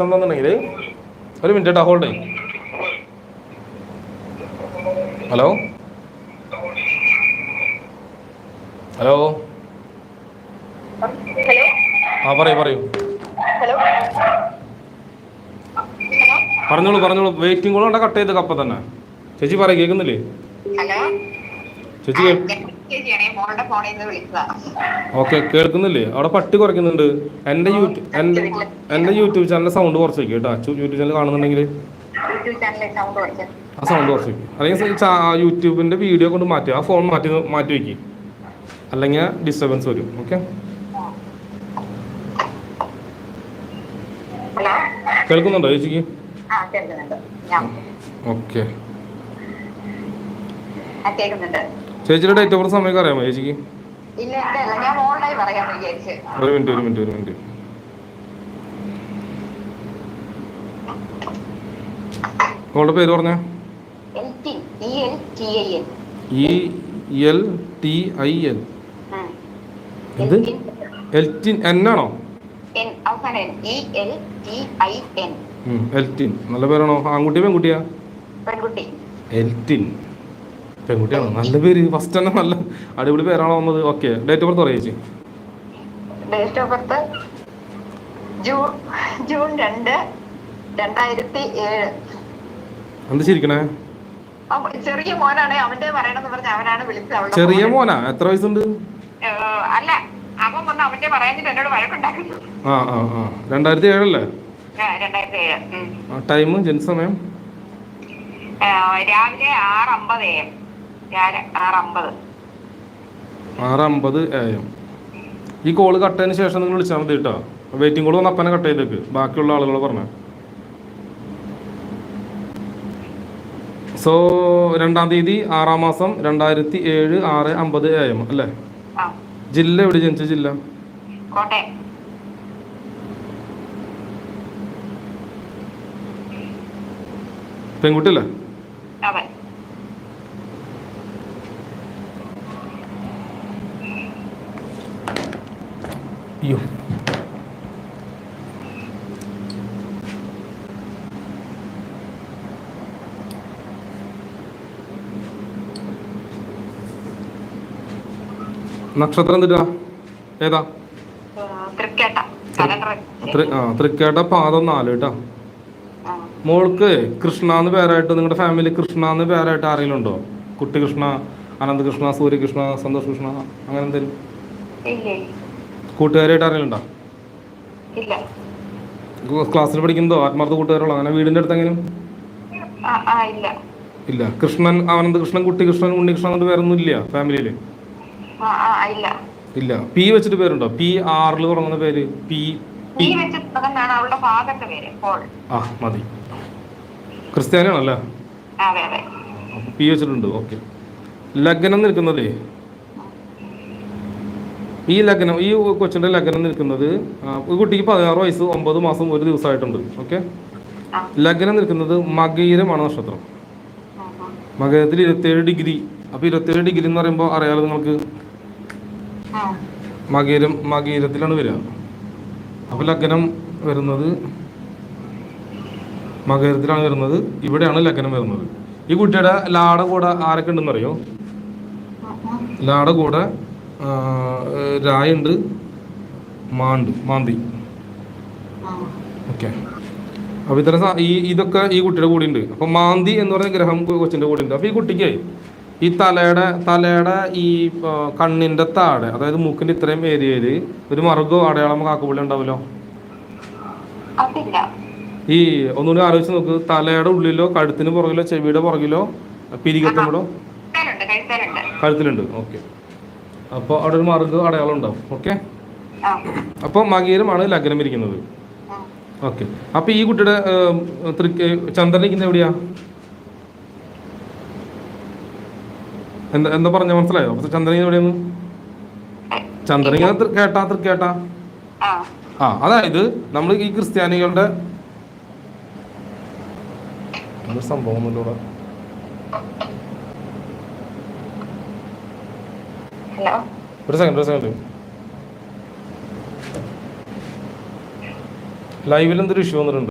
പ്രശ്നം എന്താണെന്നുണ്ടെങ്കിൽ ഒരു മിനിറ്റ് കേട്ടോ ഹോൾഡ് ഹലോ? ഹലോ? ആ പറയൂ പറയൂ. പറഞ്ഞോളൂ പറഞ്ഞോളൂ. വെയിറ്റിംഗ് കോൾ കട്ട് ചെയ്ത് കപ്പ തന്നെ. ചേച്ചി പറയും കേൾക്കുന്നില്ലേ? ചേച്ചി ഓക്കെ കേൾക്കുന്നില്ലേ? അവിടെ പട്ടി കുറയ്ക്കുന്നുണ്ട്. എന്റെ യൂട്യൂബ് എന്റെ യൂട്യൂബ് ചാനലിന്റെ സൗണ്ട് കുറച്ച് കേട്ടോ. അച്ഛൻ യൂട്യൂബ് ചാനൽ കാണുന്നുണ്ടെങ്കിൽ ആ സൗണ്ട് കുറച്ച് അല്ലെങ്കിൽ യൂട്യൂബിന്റെ വീഡിയോ കൊണ്ട് മാറ്റി ആ ഫോൺ മാറ്റി മാറ്റി വെക്കി. അല്ലെങ്കിൽ ഡിസ്റ്റർബൻസ് വരും. ഓക്കെ? കേൾക്കുന്നുണ്ടോ ചേച്ചിക്ക്? ഓക്കെ. കേൾക്കുന്നുണ്ട്. ചേച്ചിയുടെ ഡേറ്റ് ഓഫ് ബർത്ത് സമയം അറിയാമോ ചേച്ചിക്ക്? ഒരു മിനിറ്റ് ഒരു മിനിറ്റ് ഒരു മിനിറ്റ് മോളുടെ പേര് പറഞ്ഞ? L T E L T I L എന്ത്? എൽറ്റിൻ എന്നാണോ എൻ എൻ എൽറ്റിൻ നല്ല പേരാണോ? ആൺകുട്ടിയാ പെൺകുട്ടിയാ? എൽ എൽറ്റിൻ പെൺകുട്ടിയാണോ. നല്ല പേര്. ഫസ്റ്റ് തന്നെ നല്ല അടിപൊളി പേരാണോ വന്നത്. ഓക്കെ ഡേറ്റ് ഓഫ് ബർത്ത് പറയാ ചേച്ചി. Date of birth June June രണ്ട് രണ്ടായിരത്തി ഏഴ്. എന്ത് ചിരിക്കണേ? ചെറിയ മോനാണ്. അവന്റെ പറയണമെന്ന് പറഞ്ഞ അവനാണ് വിളിച്ചത്. ചെറിയ മോനാ? എത്ര വയസ്സുണ്ട്? അല്ല. അവൻ വന്ന് അവന്റെ പറയാനിട്ട് എന്നോട് വഴക്കുണ്ടാക്കുന്നു. ആ ആ ആ. രണ്ടായിരത്തി ഏഴല്ലേ. ടൈം ജനിസമയം രാവിലെ ആറ് അമ്പത് എ എം. ആറ് അമ്പത് ആറ് എ എം ഈ കോൾ കട്ടതിന് ശേഷം നിങ്ങൾ വിളിച്ചാൽ മതി കേട്ടോ വെയിറ്റിംഗ് കോൾ വന്ന് അപ്പനെ കട്ട് ചെയ്തേക്ക്. ബാക്കിയുള്ള ആളുകൾ പറഞ്ഞു. സോ രണ്ടാം തീയതി ആറാം മാസം രണ്ടായിരത്തി ഏഴ് ആറ് അമ്പത് എ എം അല്ലേ ജില്ല എവിടെ ജനിച്ച ജില്ല? കോട്ടയം. പെൺകുട്ടിയല്ലേ അയ്യോ. നക്ഷത്രം എന്തിട്ടാ? ഏതാ? തൃക്കേട്ട പാദം നാല് കേട്ടാ. മോൾക്ക് കൃഷ്ണ എന്ന് പേരായിട്ട് നിങ്ങളുടെ ഫാമിലി കൃഷ്ണ എന്ന് പേരായിട്ട് ആരെങ്കിലും ഉണ്ടോ? കുട്ടി കൃഷ്ണ അനന്തകൃഷ്ണ സൂര്യകൃഷ്ണ സന്തോഷ് കൃഷ്ണ അങ്ങനെ എന്തെങ്കിലും കൂട്ടുകാരായിട്ട് ആരെങ്കിലും ക്ലാസ്സിൽ പഠിക്കുന്നതോ ആത്മാർത്ഥ കൂട്ടുകാരോ അങ്ങനെ വീടിന്റെ അടുത്ത് എങ്ങനെയും ഇല്ല. കൃഷ്ണൻ ആനന്ദ കൃഷ്ണൻ കുട്ടി കൃഷ്ണൻ ഉണ്ണികൃഷ്ണൻ എന്നിട്ട് പേരൊന്നും ഇല്ല ഫാമിലിയിൽ ഇല്ല. പി വെച്ചിട്ട് പേരുണ്ടോ? പി ആറിൽ തുടങ്ങുന്ന പേര്? പി ആ മതി. ക്രിസ്ത്യാനിയാണല്ലേ? പി വെച്ചിട്ടുണ്ട്. ഓക്കെ. ലഗ്നം നിൽക്കുന്നതേ? ഈ ലഗ്നം ഈ കൊച്ചിന്റെ ലഗ്നം നിൽക്കുന്നത് ഈ കുട്ടിക്ക് പതിനാറ് വയസ്സ് ഒമ്പത് മാസം ഒരു ദിവസമായിട്ടുണ്ട്. ഓക്കെ? ലഗ്നം നിൽക്കുന്നത് മകീരമാണ് നക്ഷത്രം. മകരത്തിൽ ഇരുപത്തേഴ് ഡിഗ്രി. അപ്പൊ ഇരുപത്തേഴ് ഡിഗ്രി എന്ന് പറയുമ്പോൾ അറിയാലോ നിങ്ങൾക്ക്. മകീരം മകീരത്തിലാണ് വരിക. അപ്പൊ ലഗ്നം വരുന്നത് മകരത്തിലാണ് വരുന്നത്. ഇവിടെയാണ് ലഗ്നം വരുന്നത്. ഈ കുട്ടിയുടെ ലാട കൂടെ ആരൊക്കെ ഉണ്ടെന്ന് അറിയോ ഉം, ഉം. ലാട കൂടെ രായുണ്ട് മാണ്ട് മാന്തി. ഓക്കെ. അപ്പൊ ഇത്തരം ഈ ഇതൊക്കെ ഈ കുട്ടിയുടെ കൂടെ ഉണ്ട് അപ്പൊ മാന്തി എന്ന് പറയുന്ന ഗ്രഹം കൊച്ചിന്റെ കൊച്ചിന്റെ കൂടെ ഉണ്ട് അപ്പൊ ഈ കുട്ടിക്ക് ഈ തലയുടെ തലയുടെ ഈ കണ്ണിന്റെ കണ്ണിന്റെ താഴെ അതായത് മൂക്കിന്റെ ഇത്രയും ഏരിയയിൽ ഒരു മറുകോ അടയാളം കാക്കുപുള്ളി ഉണ്ടാവുമല്ലോ? ഈ ഒന്നുകൂടി ആലോചിച്ച് നോക്ക്. തലയുടെ ഉള്ളിലോ കഴുത്തിന് പുറകിലോ ചെവിയുടെ പുറകിലോ പിരികത്തുമ്പോഴോ കഴുത്തിലുണ്ട്. ഓക്കെ. അപ്പോൾ അവിടെ ഒരു മാർഗ അടയാളം ഉണ്ടാവും. ഓക്കെ അപ്പൊ അപ്പോൾ മകീരമാണ് ലഗ്നം ഇരിക്കുന്നത്. ഓക്കെ അപ്പൊ ഈ കുട്ടിയുടെ ചന്ദ്രനിക്കുന്നത് ചന്ദ്രൻ എവിടെയാ? എന്താ എന്താ പറഞ്ഞ മനസ്സിലായോ? അപ്പൊ ചന്ദ്രൻ എവിടെയാണ് ചന്ദ്രൻ കേട്ടാ തൃക്കേട്ടാ ആ. അതായത് നമ്മൾ ഈ ക്രിസ്ത്യാനികളുടെ സംഭവം ഒന്നുമില്ല ഒരു സെക്കൻഡ് ഒരു സെക്കൻഡ് ലൈവിൽ എന്തൊരു ഇഷ്യൂ വന്നിട്ടുണ്ട്?